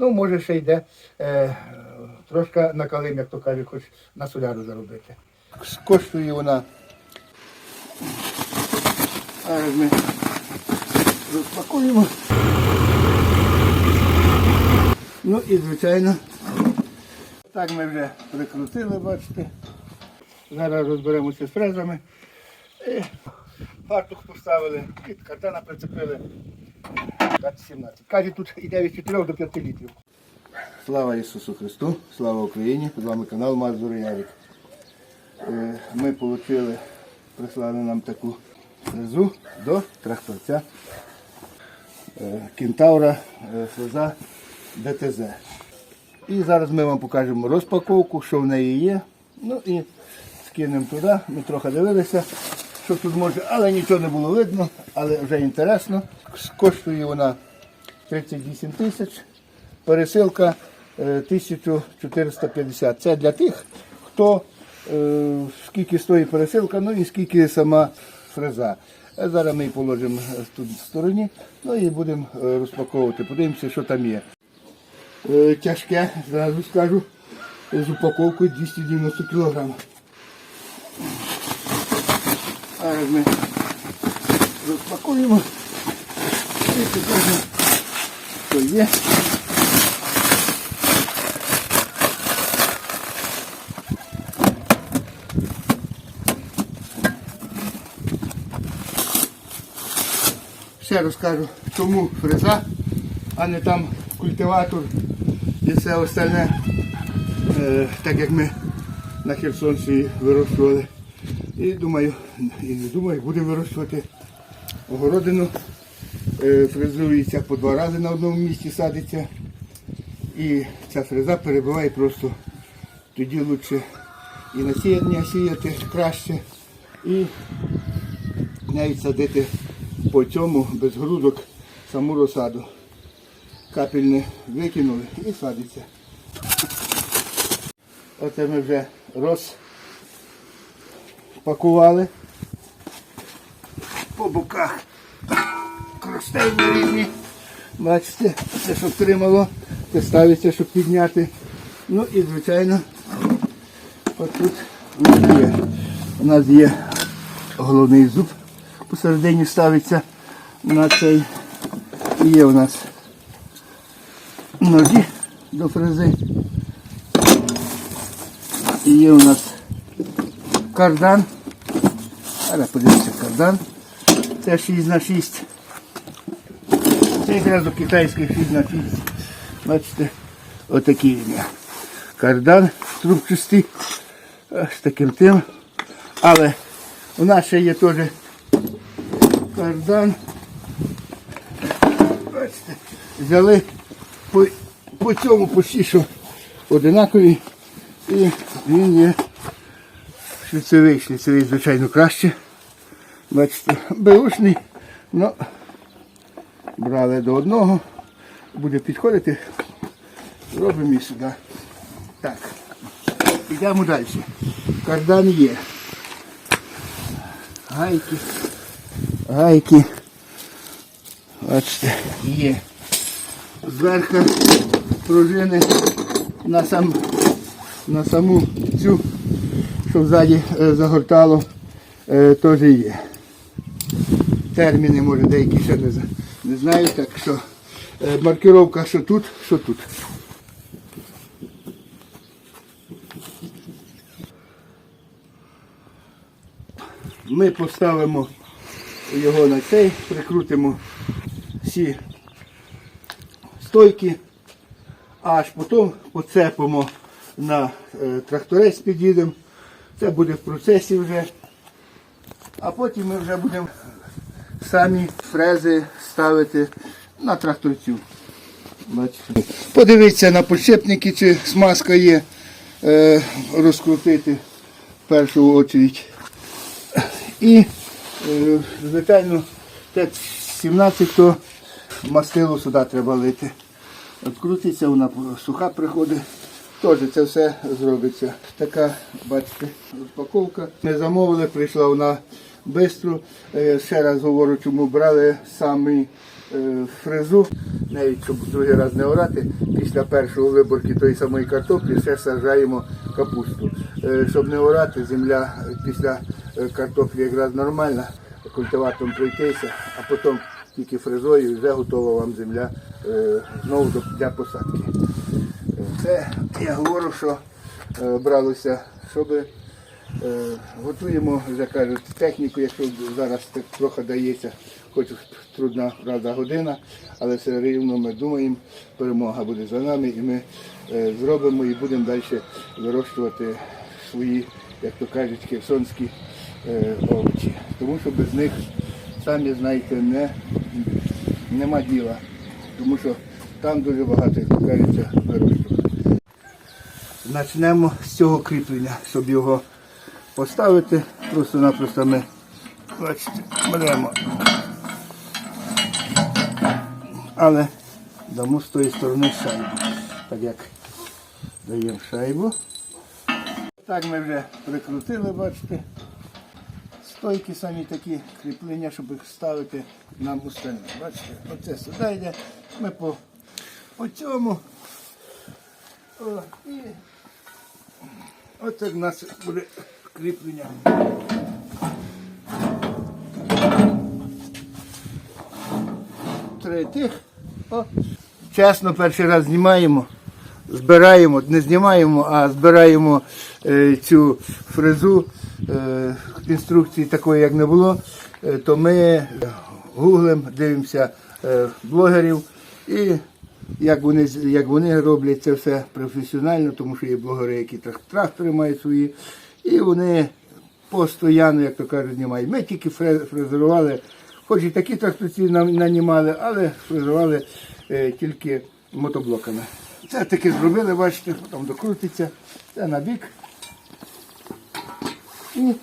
Ну, може, ще йде е, трошки накалим, як то кажуть, хоч на соляру заробити. Коштує вона. Зараз ми розпакуємо. Ну і звичайно, так ми вже прикрутили, бачите. Зараз розберемося з фрезами. І фартух поставили, і картана прицепили. 17. Каже, тут йде від 4 до 5 літрів. Слава Ісусу Христу, слава Україні! З вами канал Мазур Ярик. Е, Ми отримали, прислали нам таку фрезу до тракторця е, Кентавра е, ДТЗ. І зараз ми вам покажемо розпаковку, що в неї є. Ну і скинемо туди. Ми трохи дивилися, що тут може, але нічого не було видно, але вже інтересно. Коштує вона 38 тисяч, пересилка е, 1450. Це для тих, хто е, скільки стоїть пересилка, ну і скільки сама фреза. Е, Зараз ми її положимо е, тут в стороні, ну і будемо е, розпаковувати. Подивимося, що там є. Е, Тяжке, зразу скажу, з упаковкою 290 кг. Зараз ми розпакуємо і покажемо, що є. Ще розкажу, чому фреза, а не там культиватор і все остальне, е, так як ми на Херсонщині вирощували. І думаю, і не думаю, будемо вирощувати огородину. Е, Фрезується по два рази на одному місці садиться. І ця фреза перебиває просто тоді краще і насіння сіяти краще. І навіть садити по цьому без грудок саму розсаду. Капельне викинули і садиться. Оце ми вже розпакували по боках. Кростейні рівні. Бачите, це щоб тримало, це ставиться, щоб підняти. Ну і звичайно, отут у нас є. У нас є головний зуб посередині ставиться на цей. І є у нас ножі до фрези. І є у нас кардан. Зараз подивимося кардан. Це 6 на 6. Це якраз до китайських 6 на 6. Бачите, отакий він. Кардан трубчастий. З таким тим. Але у нас ще є теж кардан. Бачите, взяли по, по цьому почти що одинакові. І він є шліцевий, шліцевий, звичайно, краще. Бачите, беушний, але брали до одного. Буде підходити. Робимо і сюди. Так. Йдемо далі. Кардан є. Гайки. Гайки. Бачите, є. Зверху пружини на, сам, на саму цю, що ззаді е, загортало, е, теж є. Терміни, може, деякі ще не, не знаю, так що е, маркировка що тут, що тут. Ми поставимо його на цей, прикрутимо всі стойки, аж потім поцепимо на тракторець під'їдемо. Це буде в процесі вже. А потім ми вже будемо самі фрези ставити на тракторцю. Бачите. Подивіться на підшипники, чи смазка є, е, розкрутити в першу чергу. І, е, звичайно, те 17 то мастило сюди треба лити. От крутиться, вона суха приходить. Теж це все зробиться. Така, бачите, розпаковка. Ми замовили, прийшла вона швидко. Е, Ще раз говорю, чому брали самі е, фрезу, навіть щоб другий раз не орати, після першої виборки тої самої картоплі ще саджаємо капусту. Е, Щоб не орати, земля після картоплі якраз нормальна, культиватором пройтися, а потім тільки фрезою вже готова вам земля знову для посадки. Це я говорю, що е, бралося, щоб е, готуємо, вже кажуть, техніку, якщо зараз так трохи дається, хоч трудна правда година, але все рівно ми думаємо, перемога буде за нами і ми е, зробимо і будемо далі вирощувати свої, як то кажуть, херсонські овочі. Тому що без них, самі знаєте, не, нема діла. Тому що там дуже багато, як то кажеться, вирощувати. Почнемо з цього кріплення, щоб його поставити. Просто-напросто ми бачите, беремо. Але дамо з тої сторони шайбу. Так як даємо шайбу. Так ми вже прикрутили, бачите. Стойки самі такі кріплення, щоб їх ставити на мустельне. Бачите, оце сюди йде. Ми по, по цьому. О, і Оце в нас буде кріплення. Три тих. О. Чесно, перший раз знімаємо, збираємо, не знімаємо, а збираємо е, цю фрезу. Е, інструкції такої, як не було, е, то ми гуглем дивимося е, блогерів і як вони, як вони роблять це все професіонально, тому що є блогери, які трактори мають свої, і вони постійно, як то кажуть, знімають. Ми тільки фрезерували, хоч і такі тракторці нанімали, але фрезерували е, тільки мотоблоками. Це таки зробили, бачите, потім докрутиться, це на бік. І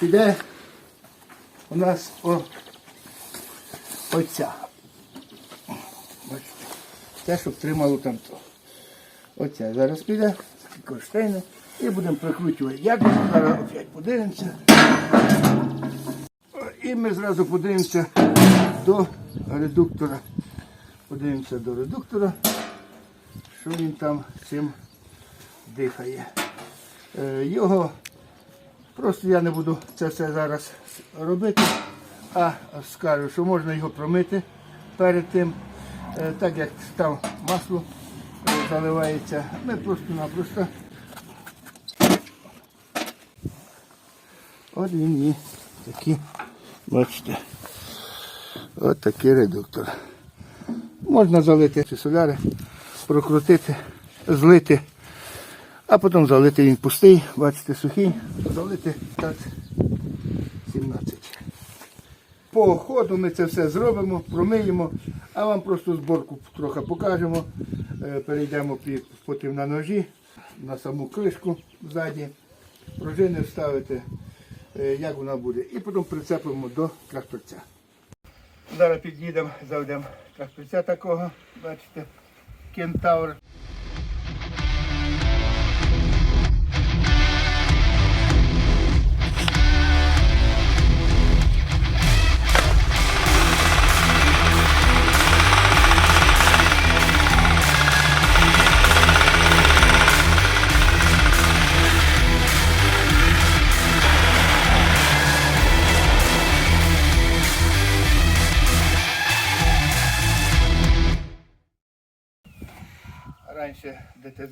піде у нас о, оця. Це, щоб тримало там то. Оця зараз піде, корштейне, і будемо прикручувати. Як зараз опять подивимося. І ми зразу подивимося до редуктора. Подивимося до редуктора, що він там цим дихає. Е, Його просто я не буду це все зараз робити, а скажу, що можна його промити перед тим, так як там масло е, заливається. Ми просто-напросто. От він є такий, бачите, от такий редуктор. Можна залити ці соляри, прокрутити, злити, а потім залити він пустий, бачите, сухий, залити так 17. По ходу ми це все зробимо, промиємо, а вам просто зборку трохи покажемо. Е, Перейдемо потім на ножі, на саму кришку ззаді, пружини вставити, е, як вона буде, і потім прицепимо до тракторця. Зараз під'їдемо, заведемо тракторця такого, бачите, кентавр.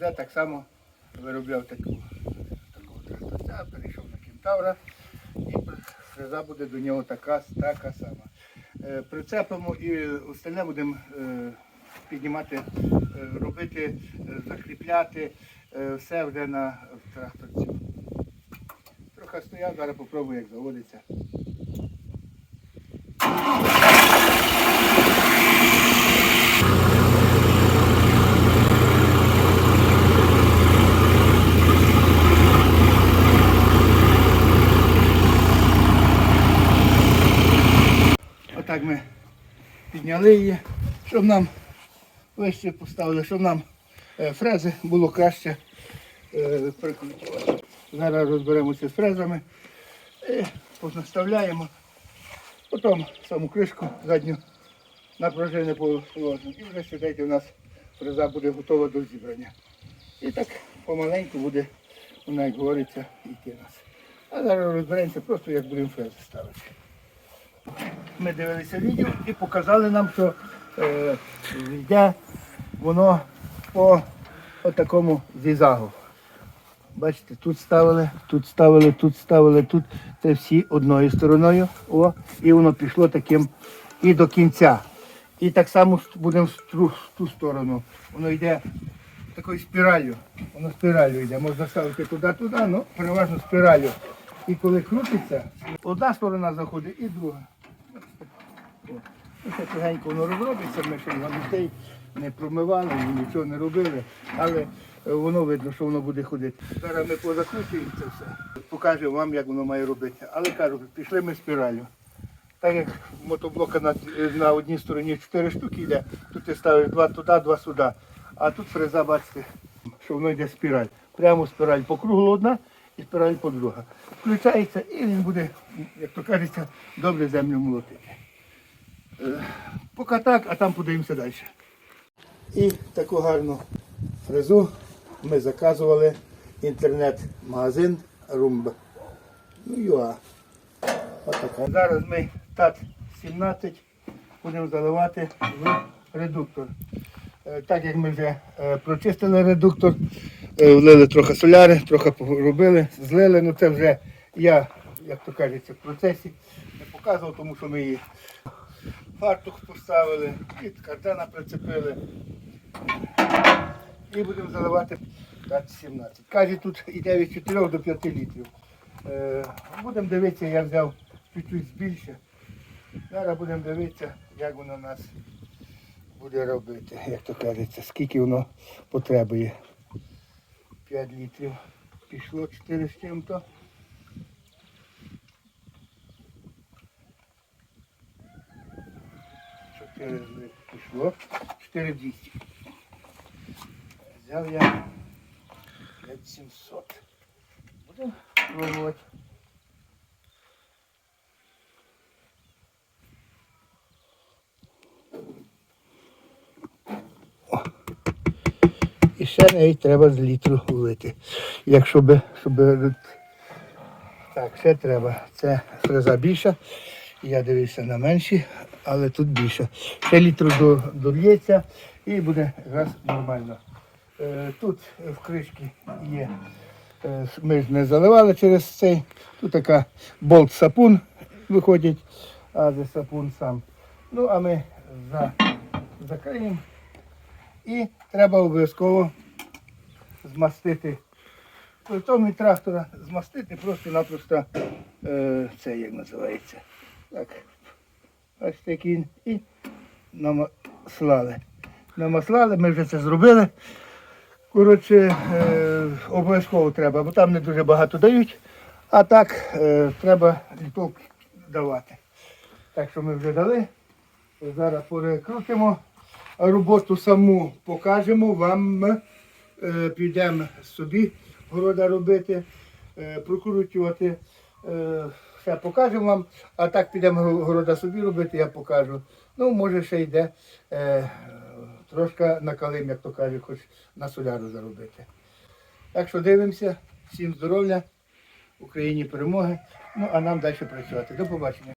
ДТЗ так само виробляв таку, такого тракторця, перейшов на кентавра і фреза буде до нього така, така сама. Е, Прицепимо і остальне будемо е, піднімати, е, робити, закріпляти все вже на тракторці. Трохи стояв, зараз попробую, як заводиться. Отак ми підняли її, щоб нам вище поставили, щоб нам е, фрези було краще е, прикрутувати. Зараз розберемося з фрезами і понаставляємо. Потім саму кришку задню на пружини положимо. І вже сідайте, у нас фреза буде готова до зібрання. І так помаленьку буде, вона, як говориться, йти нас. А зараз розберемося просто, як будемо фрези ставити. Ми дивилися відео і показали нам, що е, йде воно по, такому зігзагу. Бачите, тут ставили, тут ставили, тут ставили, тут. Це всі одною стороною. О, і воно пішло таким і до кінця. І так само будемо в ту, сторону. Воно йде такою спіраллю. Воно спіраллю йде. Можна ставити туди-туди, але переважно спіраллю. І коли крутиться, одна сторона заходить і друга. Це тихенько воно розробиться, ми ще його дітей не промивали, ні нічого не робили, але е, воно видно, що воно буде ходити. Зараз ми позакручуємо це все, покажемо вам, як воно має робити. Але кажу, пішли ми спіралю. Так як мотоблока на, на одній стороні 4 штуки йде, тут ти ставиш два туди, два сюди. А тут фреза, бачите, що воно йде спіраль. Прямо спіраль по кругу одна і спіраль по друга. Включається і він буде, як то кажеться, добре землю молотити. Е, Поки так, а там подивимося далі. І таку гарну фрезу ми заказували інтернет-магазин Rumba. Ну, ЮА. Отака. Зараз ми ТАТ 17 будемо заливати в редуктор. Е, Так як ми вже е, прочистили редуктор, влили трохи соляри, трохи поробили, злили, ну це вже я, як то кажеться, в процесі не показував, тому що ми її фартух поставили, від картена прицепили. І будемо заливати ТАТ 17. Каже, тут йде від 4 до 5 літрів. Е, Будемо дивитися, я взяв чуть-чуть більше. Зараз будемо дивитися, як воно нас буде робити, як то кажеться, скільки воно потребує. 5 літрів. Пішло 4 з чим-то. Чотири пішло. 4 200. Взяв я 5700. Будемо пробувати. І ще неї треба з літру влити. Якщо би, щоб так, ще треба. Це фреза більша. Я дивився на менші, але тут більше. Ще літру до- дольється і буде якраз нормально. Е, Тут в кришці є. е, Ми ж не заливали через цей. Тут така болт сапун виходить, а де сапун сам. Ну, а ми за, закриємо. І треба обов'язково змастити. Плитом від трактора змастити просто-напросто е, це як називається. Так. Ось такий він. І намаслали. Намаслали, ми вже це зробили. Коротше, е, обов'язково треба, бо там не дуже багато дають, а так е, треба літок давати. Так що ми вже дали. Зараз перекрутимо роботу саму покажемо вам. Е, підемо собі города робити, е, прокручувати. Е, все покажемо вам, а так підемо города собі робити, я покажу. Ну, може ще йде е, трошки накалим, як то кажуть, хоч на соляру заробити. Так що дивимося, всім здоров'я, Україні перемоги. Ну а нам далі працювати. До побачення.